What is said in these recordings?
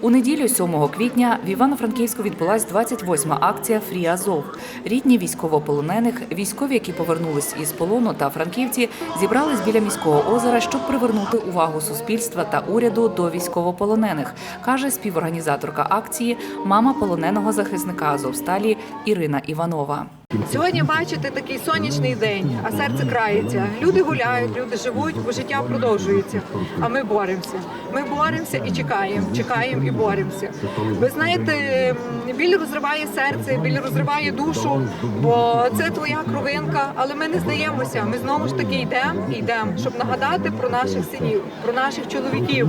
У неділю 7 квітня в Івано-Франківську відбулась 28-ма акція Фрі Азов. Рідні військовополонених, військові, які повернулись із полону та франківці, зібрались біля міського озера, щоб привернути увагу суспільства та уряду до військовополонених, каже співорганізаторка акції, мама полоненого захисника Азовсталі Ірина Іванова. Сьогодні бачите такий сонячний день, а серце крається. Люди гуляють, люди живуть, бо життя продовжується. А ми боремося. Ми боремося і чекаємо, чекаємо і боремося. Ви знаєте, біль розриває серце, біль розриває душу, бо це твоя кровинка. Але ми не здаємося. Ми знову ж таки йдемо і йдемо, щоб нагадати про наших синів, про наших чоловіків,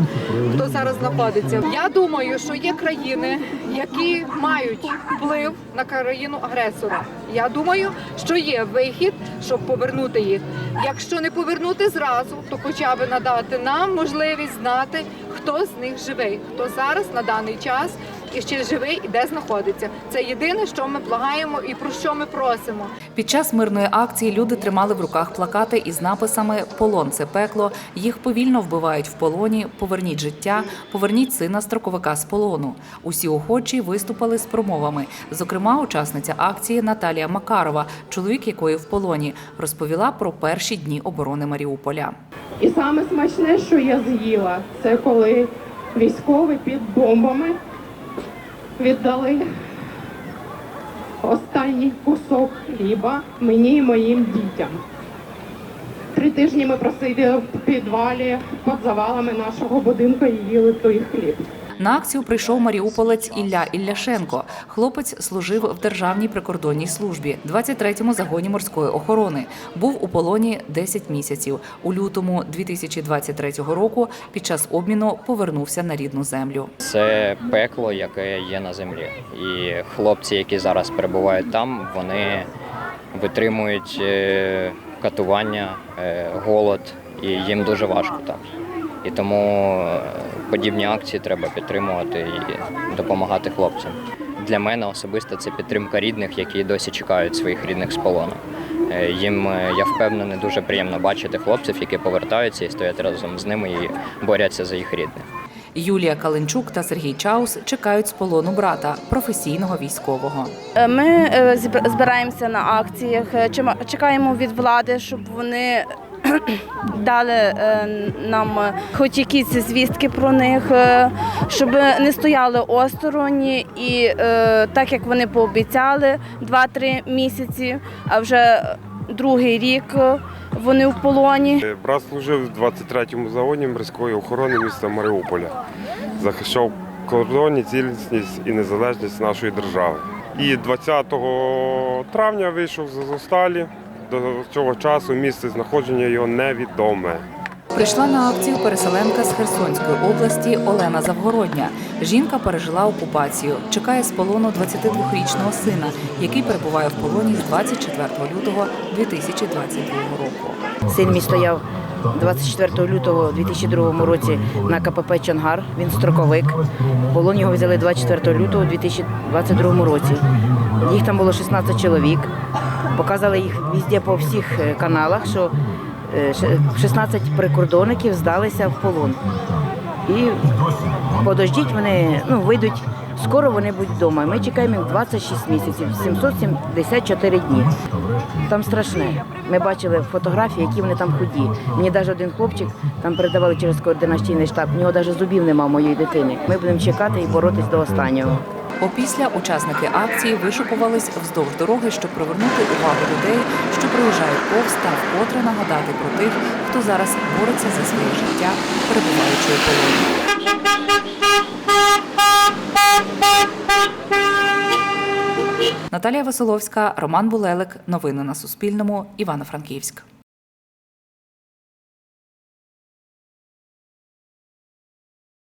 хто зараз знаходиться. Я думаю, що є країни, які мають вплив на країну агресора. Я думаю, що є вихід, щоб повернути їх. Якщо не повернути зразу, то хоча б надати нам можливість знати, хто з них живий, хто зараз на даний час і ще живий і де знаходиться. Це єдине, що ми благаємо і про що ми просимо. Під час мирної акції люди тримали в руках плакати із написами Полон це пекло. Їх повільно вбивають в полоні. Поверніть життя, поверніть сина строковика з полону. Усі охочі виступили з промовами. Зокрема, учасниця акції Наталія Макарова, чоловік якої в полоні, розповіла про перші дні оборони Маріуполя. І саме смачне, що я з'їла, це коли військові під бомбами віддали останній кусок хліба мені і моїм дітям. Три тижні ми просиділи в підвалі під завалами нашого будинку і їли той хліб. На акцію прийшов маріуполець Ілля Ілляшенко. Хлопець служив в державній прикордонній службі, 23-му загоні морської охорони. Був у полоні 10 місяців. У лютому 2023 року під час обміну повернувся на рідну землю. Це пекло, яке є на землі. І хлопці, які зараз перебувають там, вони витримують е, катування, е, голод, і їм дуже важко там. І тому е, подібні акції треба підтримувати і допомагати хлопцям. Для мене особисто це підтримка рідних, які досі чекають своїх рідних з полону. Е, Їм, е, я впевнений, дуже приємно бачити хлопців, які повертаються і стоять разом з ними і борються за їх рідних. Юлія Каленчук та Сергій Чаус чекають з полону брата, професійного військового. Е, Ми збираємося на акціях, чекаємо від влади, щоб вони дали е, нам хоч якісь звістки про них, е, щоб не стояли осторонь і е, так як вони пообіцяли 2-3 місяці, а вже другий рік вони в полоні. Брат служив в 23-му загоні морської охорони міста Маріуполя. Захищав кордонні, цілісність і незалежність нашої держави. І 20 травня вийшов з Азовсталі. До цього часу місце знаходження його невідоме. Прийшла на акцію переселенка з Херсонської області Олена Завгородня. Жінка пережила окупацію. Чекає з полону 22-річного сина, який перебуває в полоні з 24 лютого 2022 року. Син мій стояв 24 лютого 2002 році на КПП Чонгар. Він строковик. Полон його взяли 24 лютого 2022 році. Їх там було 16 чоловік. Показали їх везде по всіх е, каналах, що е, 16 прикордонників здалися в полон. І подождіть, вони ну, вийдуть. Скоро вони будуть вдома. Ми чекаємо їх 26 місяців, 774 дні. Там страшне. Ми бачили фотографії, які вони там худі. Мені навіть один хлопчик там передавали через координаційний штаб. У нього навіть зубів нема у моєї дитини. Ми будемо чекати і боротись до останнього. Опісля учасники акції вишукувались вздовж дороги, щоб привернути увагу людей, що приїжджають повз та вкотре нагадати про тих, хто зараз бореться за своє життя, перебуваючи у полоні. Наталія Василовська, Роман Булелик. Новини на Суспільному. Івано-Франківськ.